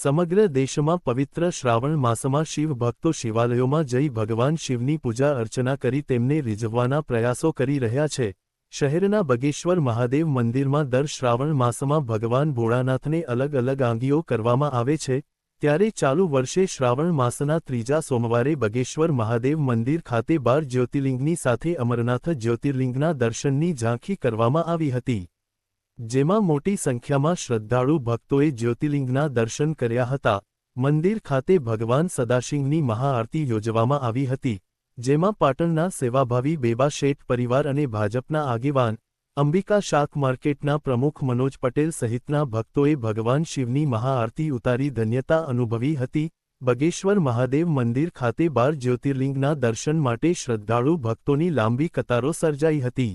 સમગ્ર દેશમાં પવિત્ર શ્રાવણ માસમાં શિવ ભક્તો શિવાલયોમાં જઈ ભગવાન શિવની પૂજા અર્ચના કરી તેમને રીઝવવાના પ્રયાસો કરી રહ્યા છે. શહેરના બગેશ્વર મહાદેવ મંદિરમાં દર શ્રાવણ માસમાં ભગવાન ભોળાનાથને અલગ અલગ આંગીઓ કરવામાં આવે છે. ત્યારે ચાલુ વર્ષે શ્રાવણ માસના ત્રીજા સોમવારે બગેશ્વર મહાદેવ મંદિર ખાતે બાર જ્યોતિર્લિંગની સાથે અમરનાથ જ્યોતિર્લિંગના દર્શનની ઝાંખી કરવામાં આવી હતી. જેમાં મોટી સંખ્યામાં શ્રદ્ધાળુ ભક્તોએ જ્યોતિર્લિંગના દર્શન કર્યા હતા. મંદિર ખાતે ભગવાન સદાશિંગની મહાઆરતી યોજવામાં આવી હતી, જેમાં પાટણના સેવાભાવી બેબા શેઠ પરિવાર અને ભાજપના આગેવાન, અંબિકા શાક માર્કેટના પ્રમુખ મનોજ પટેલ સહિતના ભક્તોએ ભગવાન શિવની મહાઆરતી ઉતારી ધન્યતા અનુભવી હતી. બગેશ્વર મહાદેવ મંદિર ખાતે બાર જ્યોતિર્લિંગના દર્શન માટે શ્રદ્ધાળુ ભક્તોની લાંબી કતારો સર્જાઈ હતી.